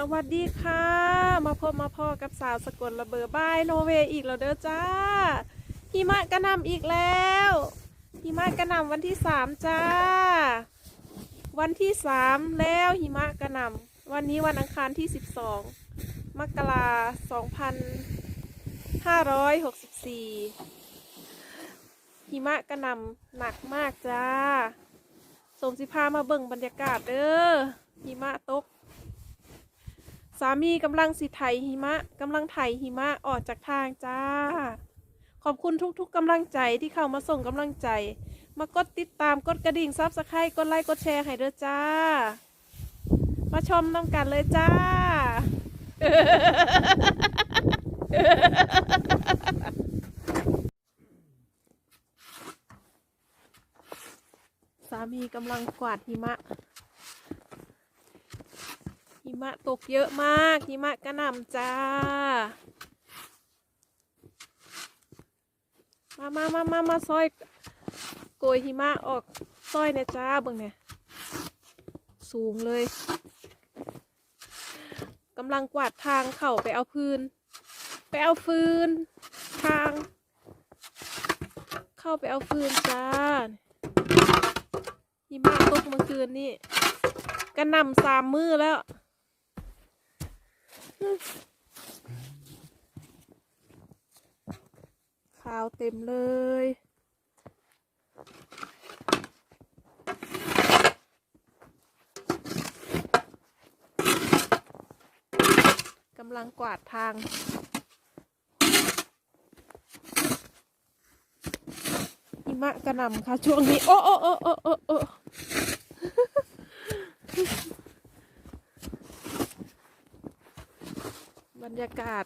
สวัสดีค่ะ มาพบมาพ่อกับสาวสกลระเบอร์บายโนเวอีกแล้วเด้อจ้าหิมะกระนำอีกแล้วหิมะกระนำวันที่สามจ้า วันที่สามแล้วหิมะกระนำวันนี้วันอังคารที่สิบสองมกราสองพันห้าร้อยหกสิบสี่หิมะกระนำหนักมากจ้าสมสิพามาเบิ่งบรรยากาศเด้อหิมะตก สามีกำลังสิไถหิมะกำลังไถหิมะออกจากทางจ้า ขอบคุณทุกๆกำลังใจที่เข้ามาส่งกำลังใจ มากดติดตามกดกระดิ่งซับสไครต์กดไลค์กดแชร์ให้เด้อจ้า มาชมน้ำกันเลยจ้า สามีกำลังกวาดหิมะ หิมะตกเยอะมากหิมะกระหน่ำจ้า มามามามามาซอยโกยหิมะออกซอยเนี่ยจ้าเบิ่งเนี่ยสูงเลยกำลังกวาดทางเข่าไปเอาพื้น ไปเอาฟืน ทาง เข้าไปเอาฟืนจ้าหิมะตกเมื่อคืนนี่กระหน่ำสามมือแล้ว ขาวเต็มเลยกำลังกวาดทางหิมะกระหน่ำค่ะช่วงนี้ โอ้โอ้โอ้โอ้โอ้โอ้ บรรยากาศ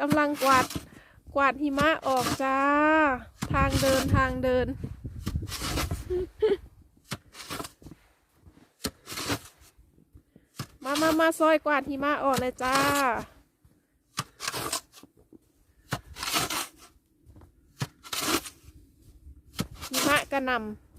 กำลังกวาดกวาดหิมะออกจ้า ทางเดินทางเดิน มามามาซอยกวาดหิมะออกเลยจ้าหิมะกระนำ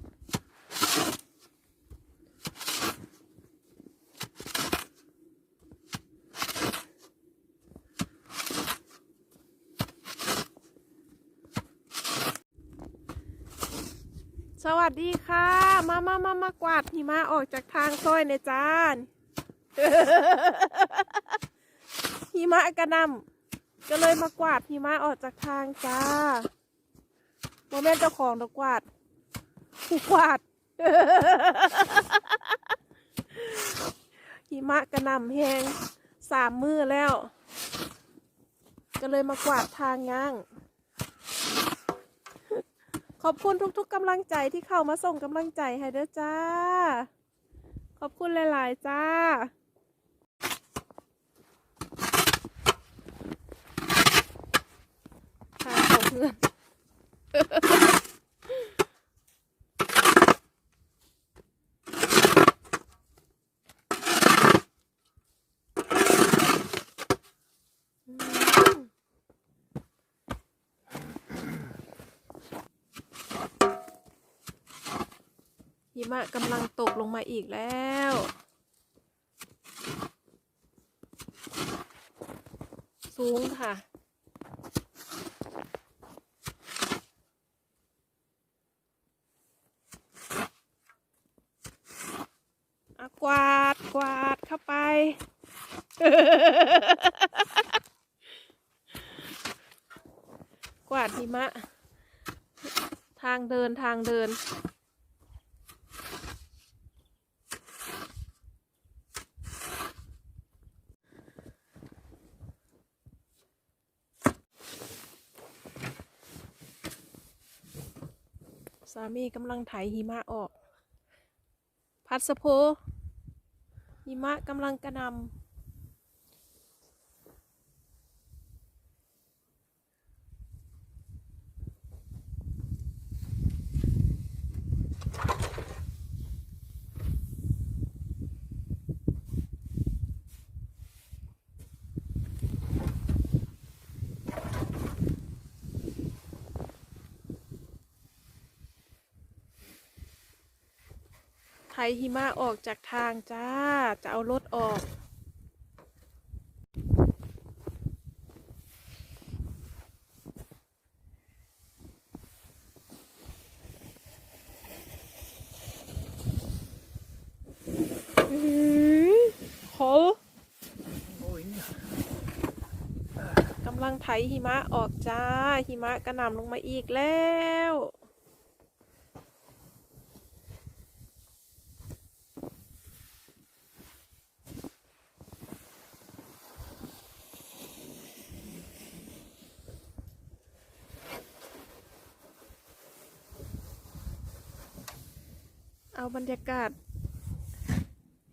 สวัสดีค่ะ มามามามากวาดหิมะออกจากทางซอยในจ้าหิมะกระนำก็เลยมากวาดหิมะออกจากทางจ้าโมเมนต์เจ้าของดอกวาดผู้กวาดหิมะกระนำแหงสามมือแล้ว ก็เลยมากวาดทางย่าง ขอบคุณทุก ๆกำลังใจที่เข้ามาส่งกำลังใจให้เด้อจ้า ขอบคุณหลาย ๆ จ้าค่ะขอบคุณอน อืมหิ มะกำลังตกลงมาอีกแล้ว สูงค่ะอะกวาดกวาดเข้าไปกวาดหิมะ ทางเดินทางเดิน สามีกำลังไถหิมะออก พัดสะโพหิมะกำลังกระนำ ไทยหิมะออกจากทางจ้า จะเอารถออกโหกำลังไถหิมะออกจ้า หิมะกระหน่ำลงมาอีกแล้ว เอาบรรยากาศ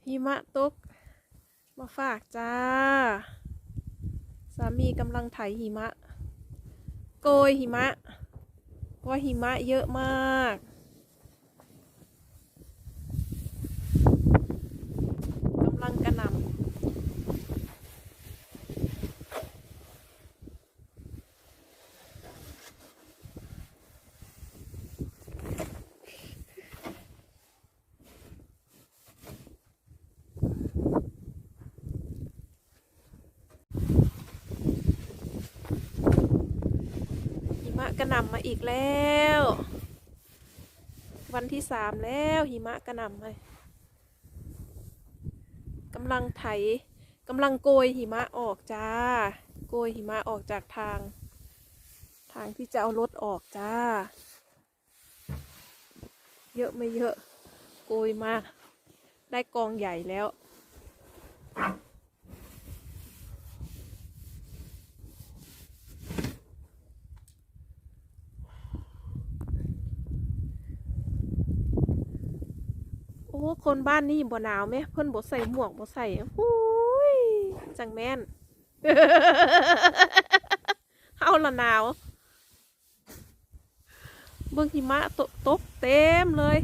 หิมะตก มาฝากจ้า สามีกำลังไถหิมะ โกยหิมะ ว่าหิมะเยอะมากำลังกระหน่ำหิมะ กระหน่ำมาอีกแล้ว วันที่สามแล้วหิมะกระหน่ำเลยกำลังไถกำลังโกยหิมะออกจ้า โกยหิมะออกจากทาง ทางที่จะเอารถออกจ้า เยอะไม่เยอะ โกยมา ได้กองใหญ่แล้ว คนบ้านนี่บ่หนาวไหมเพิ่นบ่ใส่หมวกบ่ใส่อุ้ยจังแม่นเฮาละหนาวเบิ่งหิมะตกตกเต็มเลย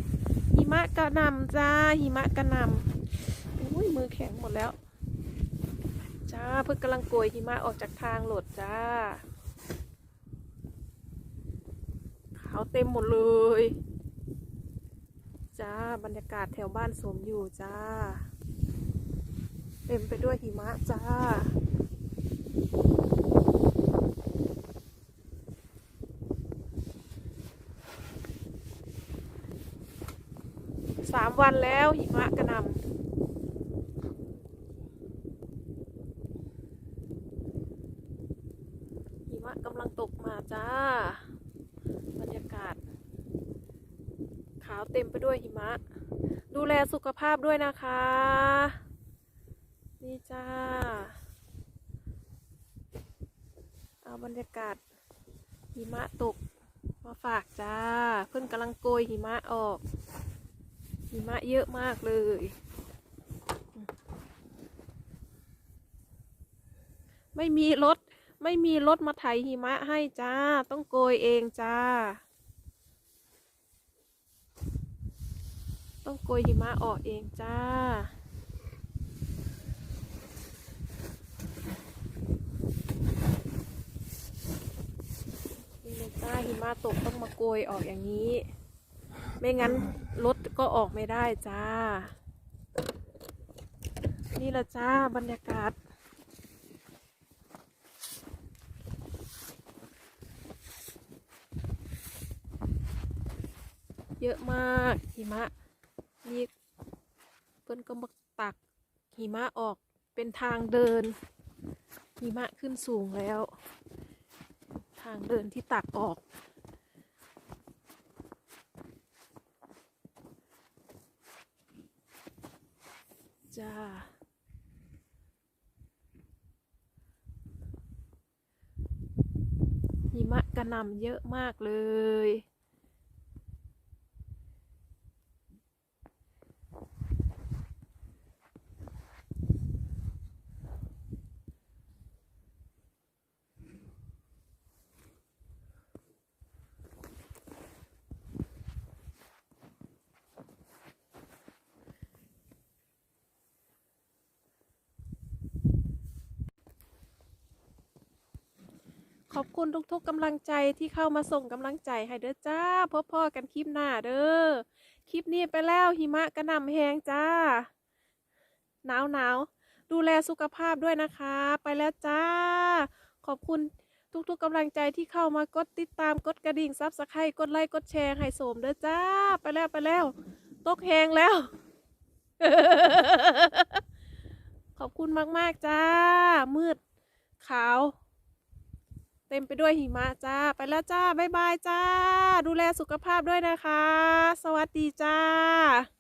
หิมะกระนำจ้า หิมะกระนำอุ้ยมือแข็งหมดแล้ว จ้าเพิ่นกำลังโกยหิมะออกจากทางโหลดจ้าขาวเต็มหมดเลย จ้า บรรยากาศแถวบ้านสมอยู่จ้า เต็มไปด้วยหิมะจ้า สามวันแล้วหิมะกระหน่ำหิมะกำลังตกมาจ้า บรรยากาศ ขาวเต็มไปด้วยหิมะ ดูแลสุขภาพด้วยนะคะ นี่จ้า เอาบรรยากาศหิมะตกมาฝากจ้า เพิ่งกำลังโกยหิมะออก หิมะเยอะมากเลย ไม่มีรถ ไม่มีรถมาไถหิมะให้จ้า ต้องโกยเองจ้า ต้องโกยหิมะออกเองจ้า นี่เลยจ้าหิมะตกต้องมาโกยออกอย่างนี้ ไม่งั้นรถก็ออกไม่ได้จ้า นี่แหละจ้าบรรยากาศเยอะมากหิมะ นี่เพิ่นก็มาตักหิมะออกเป็นทางเดิน หิมะขึ้นสูงแล้ว ทางเดินที่ตักออก จ้าหิมะกระหน่ำเยอะมากเลย ขอบคุณทุกๆกำลังใจที่เข้ามาส่งกำลังใจให้เด้อจ้าพบพ่อกันคลิปหน้าเด้อคลิปนี้ไปแล้วหิมะกระหน่ำแหงจ้าหนาวหนาวดูแลสุขภาพด้วยนะคะ ไปแล้วจ้า ขอบคุณทุกๆกำลังใจที่เข้ามากดติดตามกดกระดิ่งซับสไครต์กดไลค์กดแชร์ให้โสมเด้อจ้า ไปแล้วไปแล้ว ตกแหงแล้ว ขอบคุณมาก ๆ จ้า มืดขาว เต็มไปด้วยหิมะจ้า ไปแล้วจ้า บ๊ายบายจ้า ดูแลสุขภาพด้วยนะคะ สวัสดีจ้า